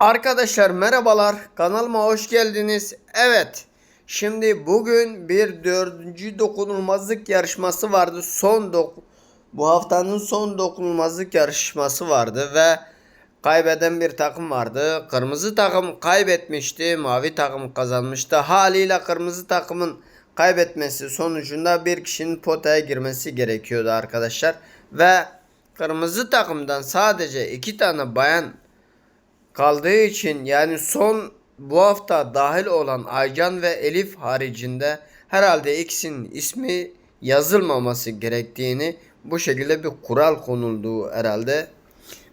Arkadaşlar merhabalar kanalıma hoş geldiniz. Evet şimdi bugün bir dördüncü dokunulmazlık yarışması vardı. Son dok bu haftanın son dokunulmazlık yarışması vardı ve kaybeden bir takım vardı. Kırmızı takım kaybetmişti. Mavi takım kazanmıştı. Haliyle kırmızı takımın kaybetmesi sonucunda bir kişinin potaya girmesi gerekiyordu arkadaşlar. Ve kırmızı takımdan sadece iki tane bayan kaldığı için yani son bu hafta dahil olan Aycan ve Elif haricinde herhalde ikisinin ismi yazılmaması gerektiğini bu şekilde bir kural konulduğu herhalde.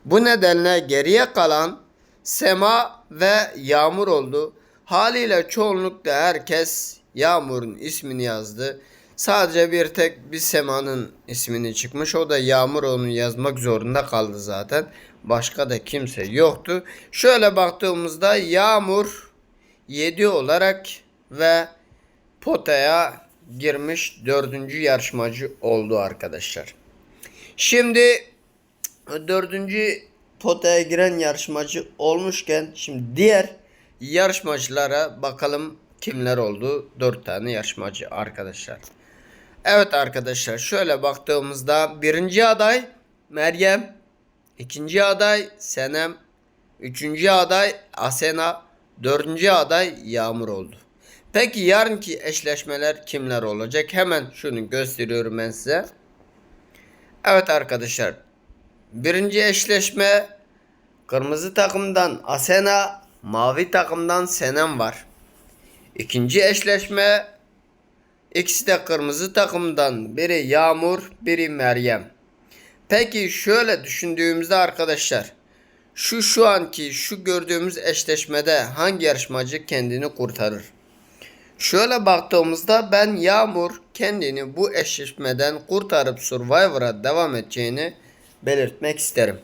Bu nedenle geriye kalan Sema ve Yağmur oldu. Haliyle çoğunlukla herkes Yağmur'un ismini yazdı. Sadece bir tek bir Sema'nın ismini çıkmış. O da Yağmur onu yazmak zorunda kaldı zaten. Başka da kimse yoktu. Şöyle baktığımızda Yağmur 7 olarak ve potaya girmiş dördüncü yarışmacı oldu arkadaşlar. Şimdi dördüncü potaya giren yarışmacı olmuşken şimdi diğer yarışmacılara bakalım kimler oldu. Dört tane yarışmacı arkadaşlar. Evet arkadaşlar şöyle baktığımızda birinci aday Meryem, ikinci aday Senem, üçüncü aday Asena, dördüncü aday Yağmur oldu. Peki yarınki eşleşmeler kimler olacak? Hemen şunu gösteriyorum ben size. Evet arkadaşlar. Birinci eşleşme kırmızı takımdan Asena, mavi takımdan Senem var. İkinci eşleşme ikisi de kırmızı takımdan biri Yağmur, biri Meryem. Peki şöyle düşündüğümüzde arkadaşlar şu şu anki şu gördüğümüz eşleşmede hangi yarışmacı kendini kurtarır? Şöyle baktığımızda ben Yağmur kendini bu eşleşmeden kurtarıp Survivor'a devam edeceğini belirtmek isterim.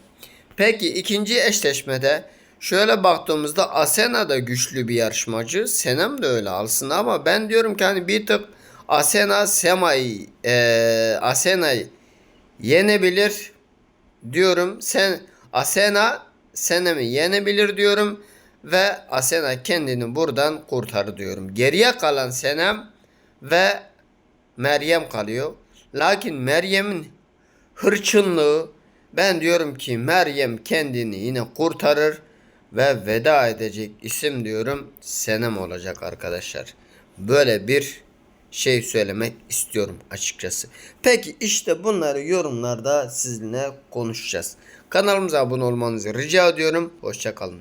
Peki ikinci eşleşmede şöyle baktığımızda Asena da güçlü bir yarışmacı. Senem de öyle alsın ama ben diyorum ki hani bir tık Asena Sema'yı eee Asena'yı yenebilir diyorum. Sen Asena Senem'i yenebilir diyorum ve Asena kendini buradan kurtar diyorum. Geriye kalan Senem ve Meryem kalıyor. Lakin Meryem'in hırçınlığı ben diyorum ki Meryem kendini yine kurtarır ve veda edecek isim diyorum Senem olacak arkadaşlar. Böyle bir şey söylemek istiyorum açıkçası. Peki işte bunları yorumlarda sizinle konuşacağız. Kanalımıza abone olmanızı rica ediyorum. Hoşçakalın.